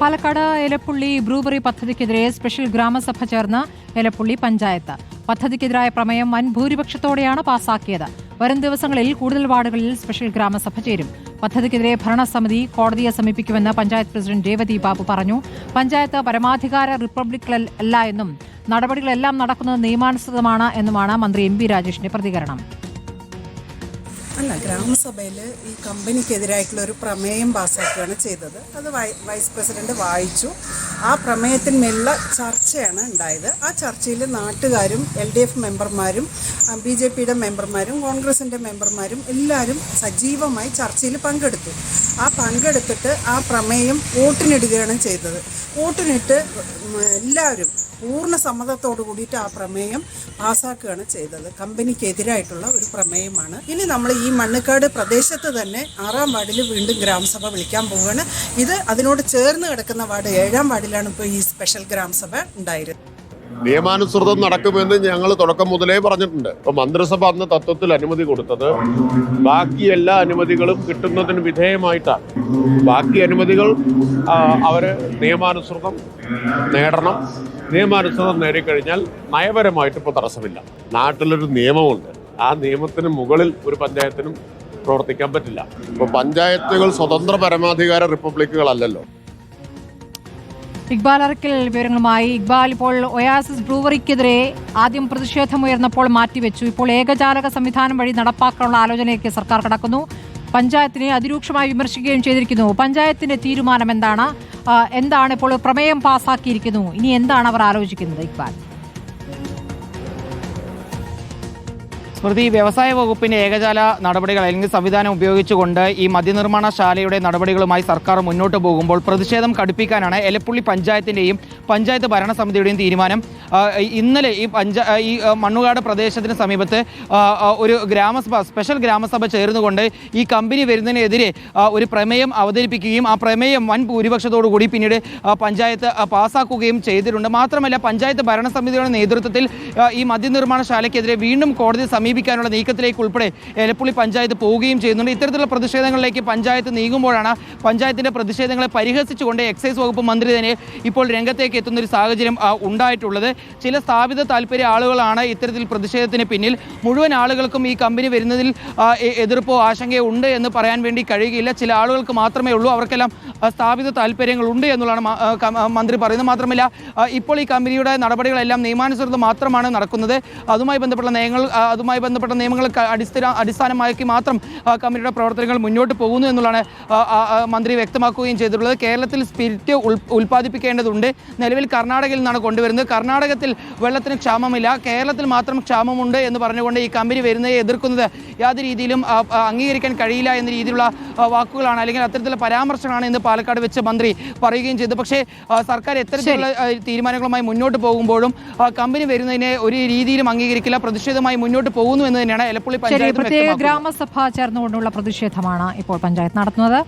Palakkad Elappully brewery പദ്ധതിക്കെതിരെ special ഗ്രാമസഭ ചേർന്ന് എലപ്പുള്ളി പഞ്ചായത്ത്. പദ്ധതിക്കെതിരായ പ്രമേയം വൻ ഭൂരിപക്ഷത്തോടെയാണ് പാസാക്കിയത്. വരും ദിവസങ്ങളിൽ കൂടുതൽ വാർഡുകളിൽ സ്പെഷ്യൽ ഗ്രാമസഭ ചേരും. പദ്ധതിക്കെതിരെ ഭരണസമിതി കോടതിയെ സമീപിക്കുമെന്ന് പഞ്ചായത്ത് പ്രസിഡന്റ് രേവതി ബാബു പറഞ്ഞു. പഞ്ചായത്ത് പരമാധികാര റിപ്പബ്ലിക് അല്ല എന്നും നടപടികളെല്ലാം നടക്കുന്നത് നിയമാനുസൃതമാണ് എന്നുമാണ് മന്ത്രി എം രാജേഷിന്റെ പ്രതികരണം. അല്ല ഗ്രാമസഭയിൽ ഈ കമ്പനിക്കെതിരായിട്ടുള്ള ഒരു പ്രമേയം പാസ്സാക്കുകയാണ് ചെയ്തത്. അത് വൈസ് പ്രസിഡന്റ് വായിച്ചു. ആ പ്രമേയത്തിന്മേലുള്ള ചർച്ചയാണ് ഉണ്ടായത്. ആ ചർച്ചയിൽ നാട്ടുകാരും എൽ ഡി എഫ് മെമ്പർമാരും ബി ജെ പിയുടെ മെമ്പർമാരും കോൺഗ്രസിന്റെ മെമ്പർമാരും എല്ലാവരും സജീവമായി ചർച്ചയിൽ പങ്കെടുത്തു. ആ പങ്കെടുത്തിട്ട് ആ പ്രമേയം വോട്ടിനിടുകയാണ് ചെയ്തത്. വോട്ടിനിട്ട് എല്ലാവരും പൂർണ സമ്മതത്തോടു കൂടിയിട്ട് ആ പ്രമേയം പാസ്സാക്കുകയാണ് ചെയ്തത്. കമ്പനിക്കെതിരായിട്ടുള്ള ഒരു പ്രമേയമാണ്. ഇനി നമ്മൾ ഈ മണ്ണുക്കാട് പ്രദേശത്ത് തന്നെ ആറാം വാർഡിൽ വീണ്ടും ഗ്രാമസഭ വിളിക്കാൻ പോവുകയാണ്. ഇത് അതിനോട് ചേർന്ന് കിടക്കുന്ന വാർഡ് ഏഴാം വാർഡിലാണ് ഇപ്പോൾ ഈ സ്പെഷ്യൽ ഗ്രാമസഭ ഉണ്ടായിരുന്നത്. നിയമാനുസൃതം നടക്കുമെന്ന് ഞങ്ങൾ തുടക്കം മുതലേ പറഞ്ഞിട്ടുണ്ട്. ഇപ്പൊ മന്ത്രിസഭ അന്ന് തത്വത്തിൽ അനുമതി കൊടുത്തത് ബാക്കി എല്ലാ അനുമതികളും കിട്ടുന്നതിന് വിധേയമായിട്ടാണ്. ബാക്കി അനുമതികൾ അവർ നിയമാനുസൃതം നേടണം. നിയമാനുസൃതം നേടിക്കഴിഞ്ഞാൽ നയപരമായിട്ട് ഇപ്പോൾ തടസ്സമില്ല. നാട്ടിലൊരു നിയമമുണ്ട്. ആ നിയമത്തിന് മുകളിൽ ഒരു പഞ്ചായത്തിനും പ്രവർത്തിക്കാൻ പറ്റില്ല. ഇപ്പൊ പഞ്ചായത്തുകൾ സ്വതന്ത്ര പരമാധികാര റിപ്പബ്ലിക്കുകളല്ലല്ലോ. ഇക്ബാൽ അറക്കൽ വിവരങ്ങളുമായി. ഇക്ബാൽ ഇപ്പോൾ ഒയാസിസ് ബ്രൂവറിക്കെതിരെ ആദ്യം പ്രതിഷേധമുയർന്നപ്പോൾ മാറ്റിവെച്ചു. ഇപ്പോൾ ഏകജാലക സംവിധാനം വഴി നടപ്പാക്കാനുള്ള ആലോചനയ്ക്ക് സർക്കാർ കടക്കുന്നു. പഞ്ചായത്തിനെ അതിരൂക്ഷമായി വിമർശിക്കുകയും ചെയ്തിരിക്കുന്നു. പഞ്ചായത്തിന്റെ തീരുമാനം എന്താണ്? എന്താണ് ഇപ്പോൾ പ്രമേയം പാസാക്കിയിരിക്കുന്നു? ഇനി എന്താണ് അവർ ആലോചിക്കുന്നത് ഇക്ബാൽ? സ്മൃതി വ്യവസായ വകുപ്പിന്റെ ഏകജാല നടപടികൾ അല്ലെങ്കിൽ സംവിധാനം ഉപയോഗിച്ചുകൊണ്ട് ഈ മദ്യനിർമ്മാണശാലയുടെ നടപടികളുമായി സർക്കാർ മുന്നോട്ട് പോകുമ്പോൾ പ്രതിഷേധം കടുപ്പിക്കാനാണ് എലപ്പുള്ളി പഞ്ചായത്തിന്റെയും പഞ്ചായത്ത് ഭരണസമിതിയുടെയും തീരുമാനം. ഇന്നലെ ഈ പഞ്ചാ ഈ മണ്ണുകാട് പ്രദേശത്തിന് സമീപത്ത് ഒരു ഗ്രാമസഭ സ്പെഷ്യൽ ഗ്രാമസഭ ചേർന്നുകൊണ്ട് ഈ കമ്പനി വരുന്നതിനെതിരെ ഒരു പ്രമേയം അവതരിപ്പിക്കുകയും ആ പ്രമേയം വൻ ഭൂരിപക്ഷത്തോടു കൂടി പിന്നീട് പഞ്ചായത്ത് പാസ്സാക്കുകയും ചെയ്തിട്ടുണ്ട്. മാത്രമല്ല പഞ്ചായത്ത് ഭരണസമിതിയുടെ നേതൃത്വത്തിൽ ഈ മദ്യനിർമ്മാണശാലയ്ക്കെതിരെ വീണ്ടും കോടതി സമീപിക്കാനുള്ള നീക്കത്തിലേക്ക് ഉൾപ്പെടെ എലപ്പുള്ളി പഞ്ചായത്ത് പോവുകയും ചെയ്യുന്നുണ്ട്. ഇത്തരത്തിലുള്ള പ്രതിഷേധങ്ങളിലേക്ക് പഞ്ചായത്ത് നീങ്ങുമ്പോഴാണ് പഞ്ചായത്തിന്റെ പ്രതിഷേധങ്ങളെ പരിഹസിച്ചുകൊണ്ട് എക്സൈസ് വകുപ്പ് മന്ത്രി തന്നെ ഇപ്പോൾ രംഗത്തേക്ക് എത്തുന്ന ഒരു സാഹചര്യം ഉണ്ടായിട്ടുള്ളത്. ചില സ്ഥാപിത താല്പര്യ ആളുകളാണ് ഇത്തരത്തിൽ പ്രതിഷേധത്തിന് പിന്നിൽ. മുഴുവൻ ആളുകൾക്കും ഈ കമ്പനി വരുന്നതിൽ എതിർപ്പോ ആശങ്കയോ ഉണ്ട് എന്ന് പറയാൻ വേണ്ടി കഴിയുകയില്ല. ചില ആളുകൾക്ക് മാത്രമേ ഉള്ളൂ. അവർക്കെല്ലാം സ്ഥാപിത താല്പര്യങ്ങൾ ഉണ്ട് എന്നുള്ളതാണ് മന്ത്രി പറയുന്നത്. മാത്രമല്ല ഇപ്പോൾ ഈ കമ്പനിയുടെ നടപടികളെല്ലാം നിയമാനുസൃതം മാത്രമാണ് നടക്കുന്നത്. അതുമായി ബന്ധപ്പെട്ട നയങ്ങൾ ആ, അതുമായി ബന്ധപ്പെട്ട നിയമങ്ങൾ അടിസ്ഥാന അടിസ്ഥാനമാക്കി മാത്രം കമ്മിറ്റിയുടെ കമ്പനിയുടെ പ്രവർത്തനങ്ങൾ മുന്നോട്ട് പോകുന്നു എന്നുള്ളതാണ് മന്ത്രി വ്യക്തമാക്കുകയും ചെയ്തിട്ടുള്ളത്. കേരളത്തിൽ സ്പിരിറ്റ് ഉൽ- ഉൽപ്പാദിപ്പിക്കേണ്ടതുണ്ട്. നിലവിൽ കർണാടകയിൽ നിന്നാണ് കൊണ്ടുവരുന്നത്. കർണാടകത്തിൽ വെള്ളത്തിന് ക്ഷാമമില്ല. കേരളത്തിൽ മാത്രം ക്ഷാമമുണ്ട് എന്ന് പറഞ്ഞുകൊണ്ട് ഈ കമ്പനി വരുന്നതിനെ എതിർക്കുന്നത് യാതൊരു രീതിയിലും അംഗീകരിക്കാൻ കഴിയില്ല എന്ന രീതിയിലുള്ള വാക്കുകളാണ് അല്ലെങ്കിൽ അത്തരത്തിലുള്ള പരാമർശങ്ങളാണ് ഇന്ന് പാലക്കാട് വെച്ച് മന്ത്രി പറയുകയും ചെയ്തു പക്ഷേ സർക്കാർ എത്തരത്തിലുള്ള തീരുമാനങ്ങളുമായി മുന്നോട്ട് പോകുമ്പോഴും കമ്പനി വരുന്നതിനെ ഒരു രീതിയിലും അംഗീകരിക്കില്ല. പ്രതിഷേധമായി മുന്നോട്ട് പോകുന്നു എന്ന് തന്നെയാണ് എലപ്പുള്ളി പഞ്ചായത്ത് പ്രത്യേക ഗ്രാമസഭ ചേർന്നുകൊണ്ടുള്ള പ്രതിഷേധമാണ് ഇപ്പോൾ പഞ്ചായത്ത് നടത്തുന്നത്.